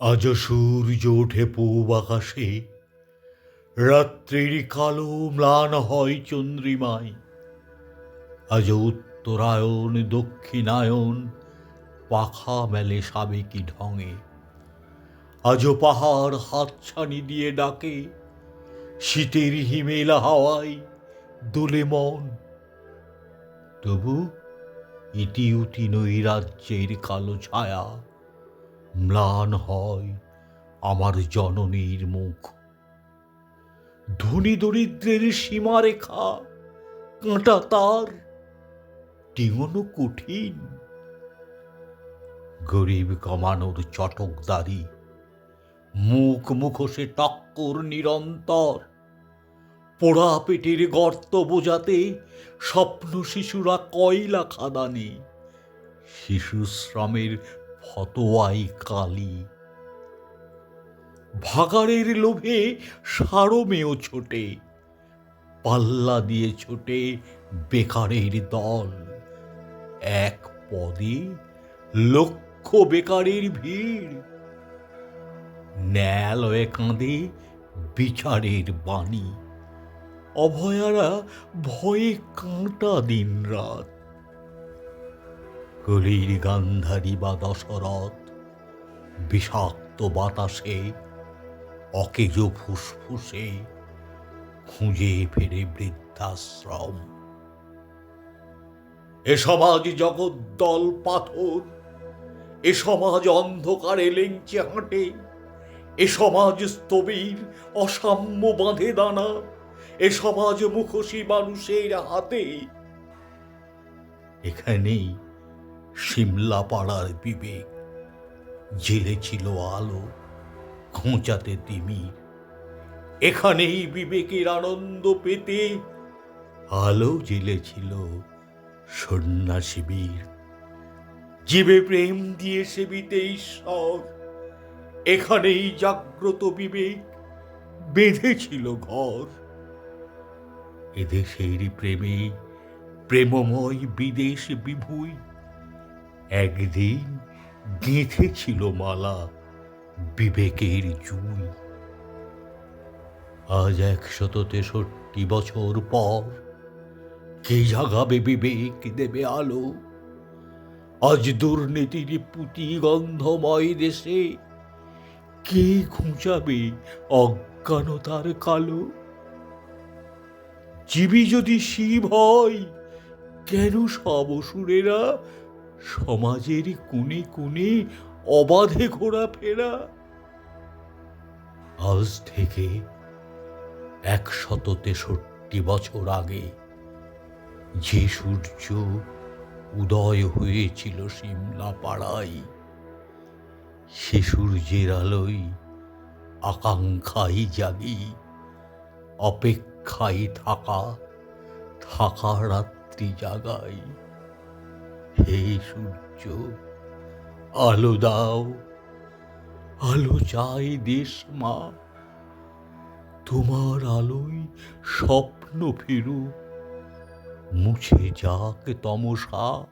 আজ সূর্য ওঠে পূব আকাশে। রাত্রির কালো ম্লান হয় চন্দ্রিমায়। আজ উত্তরায়ণ দক্ষিণায়ন পাখা মেলে সাবেকি ঢঙে। আজও পাহাড় হাতছানি দিয়ে ডাকে, শীতের হিমেলা হাওয়ায় দোলে মন। তবু ইতি উতি নৈরাজ্যের কালো ছায়া ম্লান হয় আমার জননীর মুখ। ধনী দরিদ্রের সীমারেখা, কাঁটা তার টিঙনো কঠিন। গরিব কমানোর চটকদারি মুখ মুখোশে টক্কর নিরন্তর। পোড়া পেটের গর্ত বোঝাতে স্বপ্ন শিশুরা কয়লা খাদানে। শিশু শ্রমের ফতোয়াই কালি। ভাগাড়ের লোভে সারমেয় ছোটে, পাল্লা দিয়ে ছোটে বেকারের দল। এক পদে লক্ষ বেকারের ভিড় ন্যায়ালয়ে কাঁদে বিচারের বাণী। অভয়ারা ভয়ে কাঁটা দিন রাত কলির গান্ধারী বা দশরথ, বিষাক্ত বাতাসে, অকেজ ফুসফুসে খুঁজে ফেরে বৃদ্ধাশ্রম। এ সমাজ জগদ্দল পাথর, এ সমাজ অন্ধকারে লেংচে হাঁটে, এ সমাজ স্থবির অসাম্য বাঁধে দানা, এ সমাজ মুখোশী মানুষের হাতে। এখানেই সিমলা পাড়ার বিবেক। জেলে ছিল আলো, খোঁচাতে তিমির এখানেই বিবেকের আনন্দ পেতে আলো জেলেছিল সন্ন্যাসী বীর জীবে প্রেম দিয়ে সেবিতে ঈশ্বর। এখানেই জাগ্রত বিবেক বেঁধেছিল ঘর। এদেশের প্রেমে প্রেমময় বিদেশ বিভুই একদিন গেঁথেছিল মালা বিবেকের জুই আজ একশত তেষট্টি বছর পর কে জাগাবে বিবেক, দেবে আলো? আজ দুর্নীতির পুঁতি গন্ধময় দেশে কে ঘুঁচাবে অজ্ঞানতার কালো? জীবী যদি শিব হয়, কেন সব অসুরেরা সমাজের কোণে কোণে অবাধে ঘোরাফেরা। আজ থেকে একশত তেষট্টি বছর আগে যে সূর্য উদয় হয়েছিল সিমলা পাড়ায় সে সূর্যের আলোয় আকাঙ্ক্ষাই জাগি অপেক্ষায় থাকা থাকা রাত্রি জাগাই হে সূর্য, আলো দাও, আলো চাই দেশ মা। তোমার আলোয় স্বপ্ন ফিরুক, মুছে যাক তমসা।